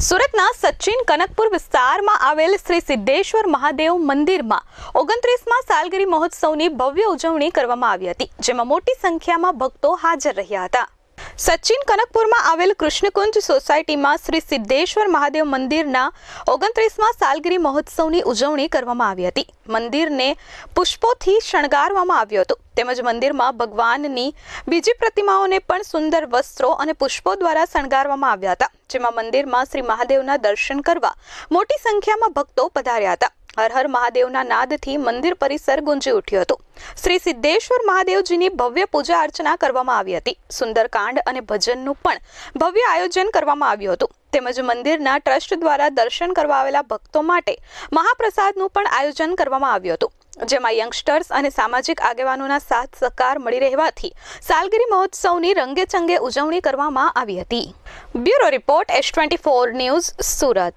સુરતના સચિન કનકપુર વિસ્તારમાં આવેલ શ્રી સિદ્ધેશ્વર મહાદેવ મંદિરમાં ઓગણત્રીસમાં સાલગીરી મહોત્સવની ભવ્ય ઉજવણી કરવામાં આવી હતી, જેમાં મોટી સંખ્યામાં ભક્તો હાજર રહ્યા હતા. સચિન કનકપુરમાં આવેલ કૃષ્ણકુંજ સોસાયટીમાં શ્રી સિદ્ધેશ્વર મહાદેવ મંદિરના ઓગણત્રીસમાં સાલગીરી મહોત્સવની ઉજવણી કરવામાં આવી હતી. મંદિરને પુષ્પોથી શણગારવામાં આવ્યું હતું. તેમજ મંદિરમાં ભગવાનની બીજી પ્રતિમાઓને પણ સુંદર વસ્ત્રો અને પુષ્પો દ્વારા શણગારવામાં આવ્યા હતા. જેમાં મંદિરમાં શ્રી મહાદેવના દર્શન કરવા મોટી સંખ્યામાં ભક્તો પધાર્યા હતા. હર હર મહાદેવના નાદથી મંદિર પરિસર ગુંજી ઉઠ્યું હતું. શ્રી સિદ્ધેશ્વર મહાદેવજીની ભવ્ય પૂજા અર્ચના કરવામાં આવી હતી. સુંદરકાંડ અને ભજનનું પણ ભવ્ય આયોજન કરવામાં આવ્યું હતું. તેમજ મંદિરના ટ્રસ્ટ દ્વારા દર્શન કરવા આવેલા ભક્તો માટે મહાપ્રસાદનું પણ આયોજન કરવામાં આવ્યું હતું. જેમાં યંગસ્ટર્સ અને સામાજિક આગેવાનોના સાથ સહકાર મળી રહેવાથી સાલગીરી મહોત્સવની રંગેચંગે ઉજવણી કરવામાં આવી હતી. Bureau report S twenty four news Surat.